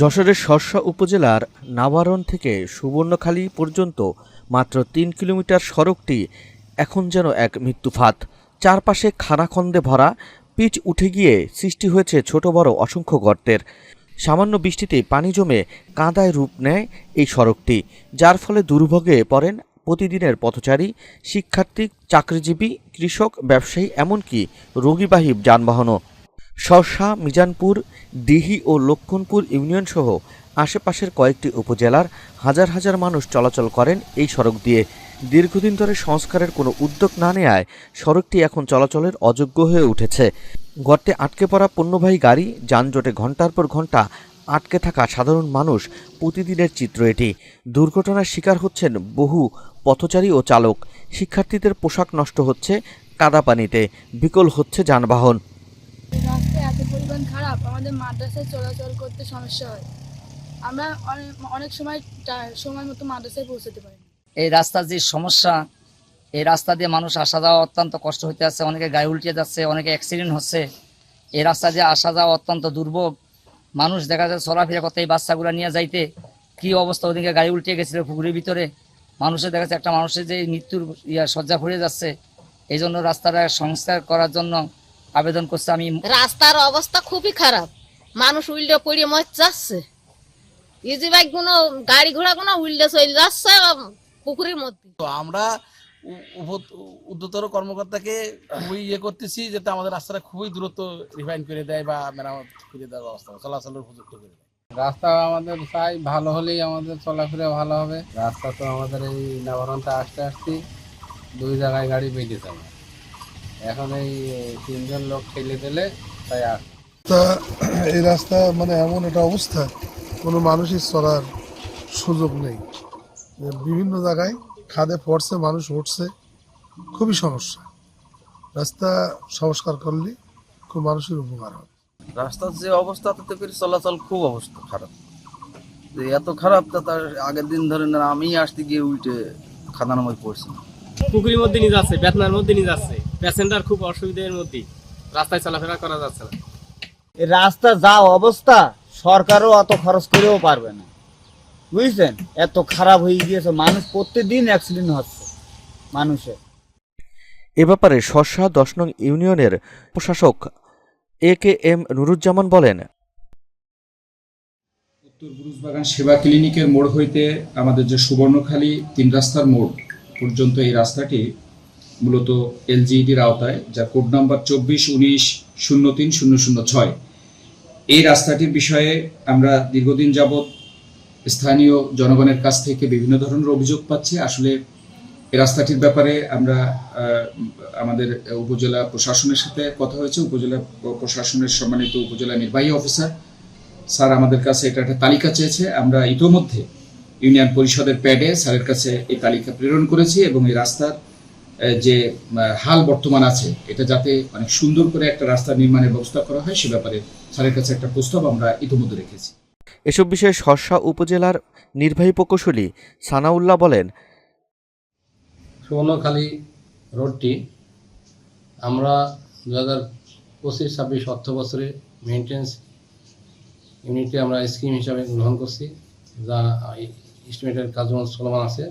যশোরের শর্ষা উপজেলার নাবারণ থেকে সুবর্ণখালী পর্যন্ত মাত্র তিন কিলোমিটার সড়কটি এখন যেন এক মৃত্যুফাত। চারপাশে খানাখন্দে ভরা পিচ উঠে গিয়ে সৃষ্টি হয়েছে ছোট বড় অসংখ্য গর্তের। সামান্য বৃষ্টিতে পানি জমে কাঁদায় রূপ নেয় এই সড়কটি, যার ফলে দুর্ভোগে পড়েন প্রতিদিনের পথচারী, শিক্ষার্থী, চাকরিজীবী, কৃষক, ব্যবসায়ী, এমনকি রোগীবাহী যানবাহনও। শর্ষা মিজানপুর, দিহি ও লক্ষণপুর ইউনিয়ন সহ আশেপাশের কয়েকটি উপজেলার হাজার হাজার মানুষ চলাচল করেন এই সড়ক দিয়ে। দীর্ঘদিন ধরে সংস্কারের কোনো উদ্যোগ না নেয়ায় সড়কটি এখন চলাচলের অযোগ্য হয়ে উঠেছে। গর্তে আটকে পড়া পণ্যবাহী গাড়ি, যানজটে ঘণ্টার পর ঘণ্টা আটকে থাকা সাধারণ মানুষ প্রতিদিনের চিত্র এটি। দুর্ঘটনার শিকার হচ্ছেন বহু পথচারী ও চালক। শিক্ষার্থীদের পোশাক নষ্ট হচ্ছে, কাদা পানিতে, বিকল হচ্ছে যানবাহন। এত পরিমাণ খারাপ, আমাদের মাদ্রাসায় চলাচল করতে সমস্যা হয়। আমরা অনেক সময় সময় মতো মাদ্রাসায় পৌঁছতে পারি এই রাস্তার যে সমস্যা, এই রাস্তা দিয়ে মানুষ আসা যাওয়া অত্যন্ত কষ্ট হইতে আছে, অনেকে গায়ে উল্টে যাচ্ছে, অনেকে অ্যাক্সিডেন্ট হচ্ছে। এই রাস্তা দিয়ে আসা যাওয়া অত্যন্ত দুর্ভোগ। মানুষ দেখা যায় চলাফেরা করতে এই বাচ্চাগুলো নিয়ে যাইতে, কি অবস্থা ওদিকে গাড়ি উল্টে গেছিল পুকুরের ভিতরে। মানুষের দেখা যাচ্ছে একটা মানুষের যে মৃত্যুর ইয়া শয্যা ভরে যাচ্ছে। এই জন্য রাস্তাটা সংস্কার করার জন্য আবেদন করছে আমি রাস্তার অবস্থা খুবই খারাপ। মানুষ উল্টে পড়ে মর যাচ্ছে ইজি বাইকগুলো গাড়ি ঘোড়া গুলো উল্টে চলে যাচ্ছে পুকুরের মধ্যে। তো আমরা উ- কর্মকর্তাকে খুবই ইয়ে করতেছি যাতে আমাদের রাস্তাটা খুবই দূরত্ব রিফাইন করে দেয় বা মেরামত করে দেওয়ার ব্যবস্থা চলাচলের উপযুক্ত করে দেয়। রাস্তা আমাদের চাই ভালো হলেই আমাদের চলাফেরা ভালো হবে। রাস্তা তো আমাদের এই নবরণটা আসতে আসতে দুই জায়গায় গাড়ি বেরিয়েছে আমার এখন এই তিনজন লোক ঠেলে দিলে তাই আস তা এই রাস্তা মানে এমন একটা অবস্থা কোনো মানুষই চলার সুযোগ নেই। বিভিন্ন জায়গায় খাদে পড়ছে মানুষ উঠছে খুবই সমস্যা। রাস্তা সংস্কার করলে খুব মানুষের উপকার হবে। রাস্তার যে অবস্থা তাতে করে চলাচল খুব অবস্থা খারাপ। যে এত খারাপ তা তার আগের দিন ধরে না আমি আসতে গিয়ে উল্টে খাদানাময় পড়ছি। পুকুরের মধ্যে নিয়ে যাচ্ছে বেতনার মধ্যে নিয়ে যাচ্ছে। প্যাসেঞ্জার খুব অসুবিধার মধ্যে রাস্তায় চলাফেরা করা যাচ্ছে না। এই রাস্তা যা অবস্থা সরকারও অত খরচ করেও পারবে না। বুঝছেন? এত খারাপ হয়ে গিয়েছে মানুষ প্রত্যেকদিন অ্যাক্সিডেন্ট হচ্ছে মানুষের। এ ব্যাপারে শর্ষা দশ নং ইউনিয়নের প্রশাসক এ কে এম নুরুজ্জামান বলেন উত্তর বুরুজবাগান সেবা ক্লিনিকের মোড় হইতে আমাদের যে সুবর্ণখালী তিন রাস্তার মোড় পর্যন্ত এই রাস্তাটি মূলত এলজিইডির আওতায়, যার কোড নাম্বার চব্বিশ উনিশ শূন্য তিন শূন্য শূন্য ছয়। এই রাস্তাটির বিষয়ে আমরা দীর্ঘদিন যাবৎ স্থানীয় জনগণের কাছ থেকে বিভিন্ন ধরনের অভিযোগ পাচ্ছি। আসলে এই রাস্তাটির ব্যাপারে আমরা আমাদের উপজেলা প্রশাসনের সাথে কথা হয়েছে। উপজেলা প্রশাসনের সম্মানিত উপজেলা নির্বাহী অফিসার স্যার আমাদের কাছে এটা একটা তালিকা চেয়েছে। আমরা ইতোমধ্যে ইউনিয়ন পরিষদের প্যাডে স্যারের কাছে এই তালিকা প্রেরণ করেছি এবং এই রাস্তার যে হাল বর্তমান আছে এটা যাতে অনেক সুন্দর করে একটা রাস্তা নির্মাণের ব্যবস্থা করা হয় সে ব্যাপারে স্যারের কাছে একটা প্রস্তাব আমরা ইতিমধ্যে রেখেছি। এসব বিষয়ে শর্ষা উপজেলার নির্বাহী প্রকৌশলী সানাউল্লাহ বলেন সুবর্ণখালী রোডটি আমরা দু হাজার পঁচিশ ছাব্বিশ অর্থ বছরে মেনটেন্স ইউনিটে আমরা স্কিম হিসাবে গ্রহণ করছি যা এস্টিমেটের কাজ চলমান আছে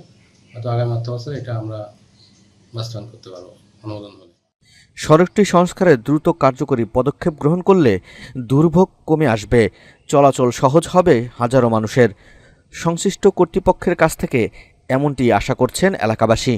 হয়তো আগামী অর্থ বছরে এটা আমরা বাস্তবায়ন করতে পারব, অনুমোদন হলে। সড়কটি সংস্কারে দ্রুত কার্যকরী পদক্ষেপ গ্রহণ করলে দুর্ভোগ কমে আসবে। চলাচল সহজ হবে হাজারো মানুষের। সংশ্লিষ্ট কর্তৃপক্ষের কাছ থেকে এমনটি আশা করছেন এলাকাবাসী।